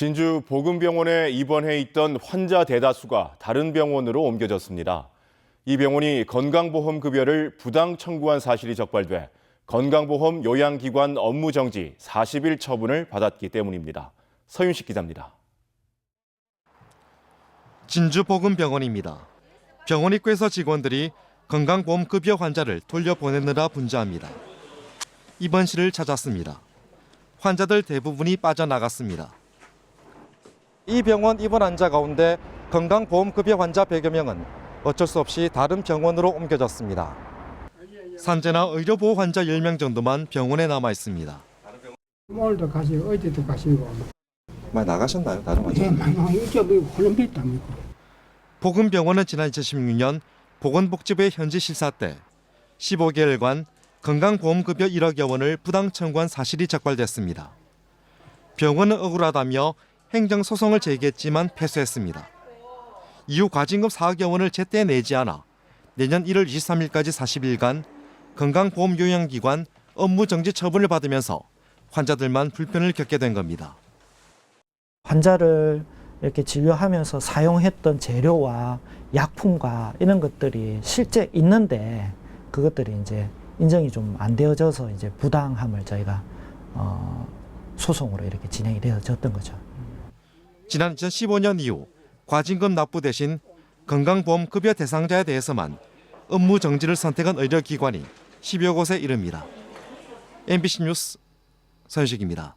진주 보금병원에 입원해 있던 환자 대다수가 다른 병원으로 옮겨졌습니다. 이 병원이 건강보험 급여를 부당 청구한 사실이 적발돼 건강보험 요양기관 업무 정지 40일 처분을 받았기 때문입니다. 서윤식 기자입니다. 진주보건병원입니다. 병원 입구에서 직원들이 건강보험 급여 환자를 돌려보내느라 분주합니다. 입원실을 찾았습니다. 환자들 대부분이 빠져나갔습니다. 이 병원 입원 환자 가운데 건강보험급여 환자 100여 명은 어쩔 수 없이 다른 병원으로 옮겨졌습니다. 산재나 의료보호 환자 10명 정도만 병원에 남아 있습니다. 오늘도 가시고 어제도 가시고 많이 나가셨나요? 다른 예, 많이 이쪽 홀름 뺐답니까 보건병원은 지난 2016년 보건복지부의 현지 실사 때 15개월간 건강보험급여 1억여 원을 부당 청구한 사실이 적발됐습니다. 병원은 억울하다며 행정 소송을 제기했지만 패소했습니다. 이후 과징금 4억여 원을 제때 내지 않아 내년 1월 23일까지 40일간 건강보험요양기관 업무정지 처분을 받으면서 환자들만 불편을 겪게 된 겁니다. 환자를 이렇게 진료하면서 사용했던 재료와 약품과 이런 것들이 실제 있는데 그것들이 이제 인정이 좀 안 되어져서 이제 부당함을 저희가 어, 소송으로 이렇게 진행이 되어졌던 거죠. 지난 2015년 이후 과징금 납부 대신 건강보험 급여 대상자에 대해서만 업무 정지를 선택한 의료기관이 10여 곳에 이릅니다. MBC 뉴스 선식입니다.